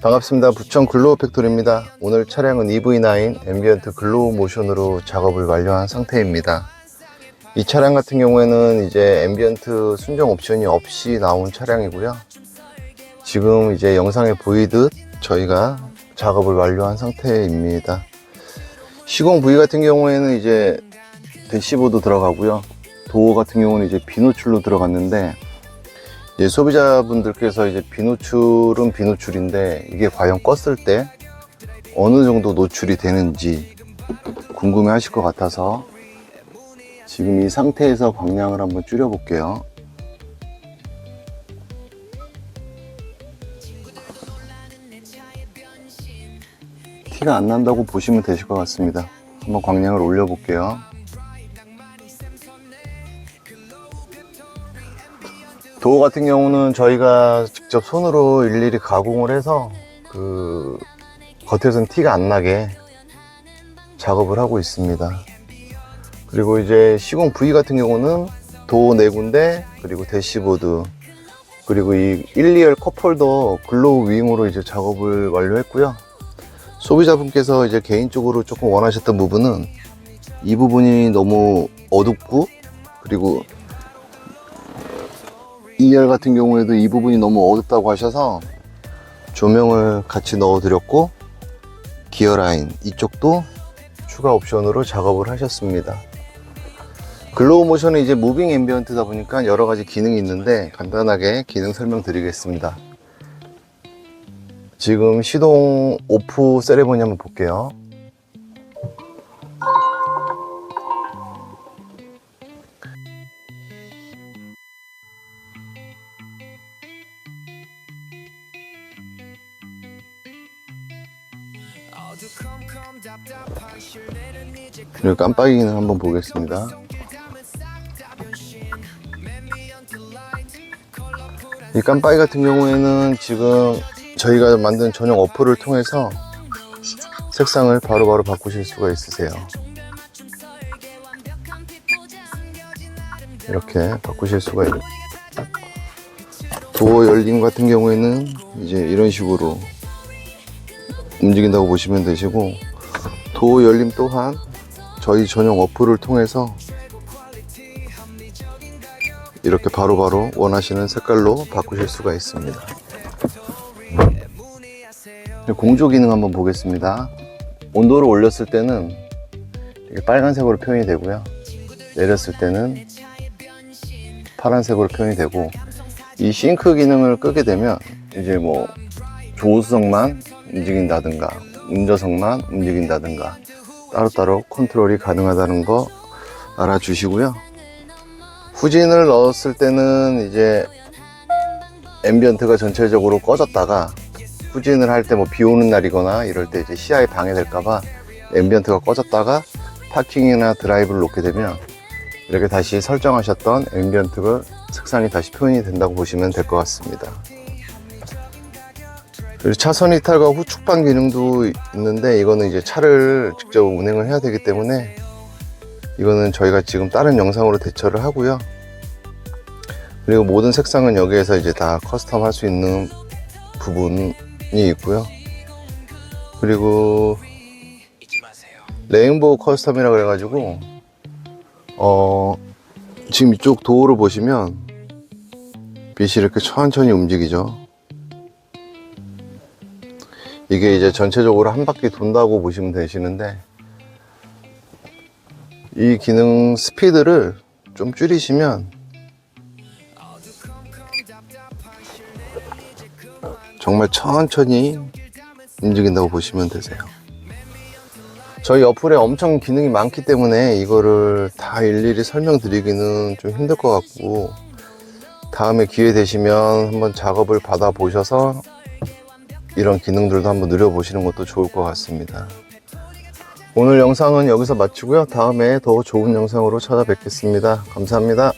반갑습니다. 부천 글로우 팩토리입니다. 오늘 차량은 EV9 앰비언트 글로우 모션으로 작업을 완료한 상태입니다. 이 차량 같은 경우에는 이제 앰비언트 순정 옵션이 없이 나온 차량이고요. 지금 이제 영상에 보이듯 저희가 작업을 완료한 상태입니다. 시공 부위 같은 경우에는 이제 대시보드 들어가고요. 도어 같은 경우는 이제 비노출로 들어갔는데 이제 소비자분들께서 이제 비노출은 비노출인데 이게 과연 껐을 때 어느 정도 노출이 되는지 궁금해 하실 것 같아서 지금 이 상태에서 광량을 한번 줄여 볼게요. 티가 안 난다고 보시면 되실 것 같습니다. 한번 광량을 올려 볼게요. 도어 같은 경우는 저희가 직접 손으로 일일이 가공을 해서 그 겉에선 티가 안 나게 작업을 하고 있습니다. 그리고 이제 시공 부위 같은 경우는 도어 네 군데 그리고 대시보드 그리고 이 1, 2열 컵홀더 글로우 윙으로 이제 작업을 완료했고요. 소비자분께서 이제 개인적으로 조금 원하셨던 부분은 이 부분이 너무 어둡고 그리고 2열 같은 경우에도 이 부분이 너무 어둡다고 하셔서 조명을 같이 넣어 드렸고 기어 라인 이쪽도 추가 옵션으로 작업을 하셨습니다. 글로우 모션은 이제 무빙 앰비언트다 보니까 여러 가지 기능이 있는데 간단하게 기능 설명드리겠습니다. 지금 시동 오프 세레모니 한번 볼게요. 그리고 깜빡이 기능 한번 보겠습니다. 이 깜빡이 같은 경우에는 지금 저희가 만든 전용 어플을 통해서 색상을 바로바로 바꾸실 수가 있으세요. 이렇게 바꾸실 수가 있고 도어 열림 같은 경우에는 이제 이런 식으로 움직인다고 보시면 되시고 도어 열림 또한 저희 전용 어플을 통해서 이렇게 바로 바로 원하시는 색깔로 바꾸실 수가 있습니다. 공조 기능 한번 보겠습니다. 온도를 올렸을 때는 이렇게 빨간색으로 표현이 되고요. 내렸을 때는 파란색으로 표현이 되고 이 싱크 기능을 끄게 되면 이제 뭐 조수석만 움직인다든가 운전석만 움직인다든가 따로따로 컨트롤이 가능하다는 거 알아주시고요. 후진을 넣었을 때는 이제 앰비언트가 전체적으로 꺼졌다가 후진을 할 때 뭐 비 오는 날이거나 이럴 때 이제 시야에 방해될까봐 앰비언트가 꺼졌다가 파킹이나 드라이브를 놓게 되면 이렇게 다시 설정하셨던 앰비언트가 색상이 다시 표현이 된다고 보시면 될 것 같습니다. 차선 이탈과 후축방 기능도 있는데 이거는 이제 차를 직접 운행을 해야 되기 때문에 이거는 저희가 지금 다른 영상으로 대처를 하고요. 그리고 모든 색상은 여기에서 이제 다 커스텀 할 수 있는 부분이 있고요. 그리고 레인보우 커스텀이라 그래가지고 어 지금 이쪽 도어를 보시면 빛이 이렇게 천천히 움직이죠. 이게 이제 전체적으로 한 바퀴 돈다고 보시면 되시는데 이 기능 스피드를 좀 줄이시면 정말 천천히 움직인다고 보시면 되세요. 저희 어플에 엄청 기능이 많기 때문에 이거를 다 일일이 설명드리기는 좀 힘들 것 같고 다음에 기회 되시면 한번 작업을 받아 보셔서 이런 기능들도 한번 누려보시는 것도 좋을 것 같습니다. 오늘 영상은 여기서 마치고요. 다음에 더 좋은 영상으로 찾아뵙겠습니다. 감사합니다.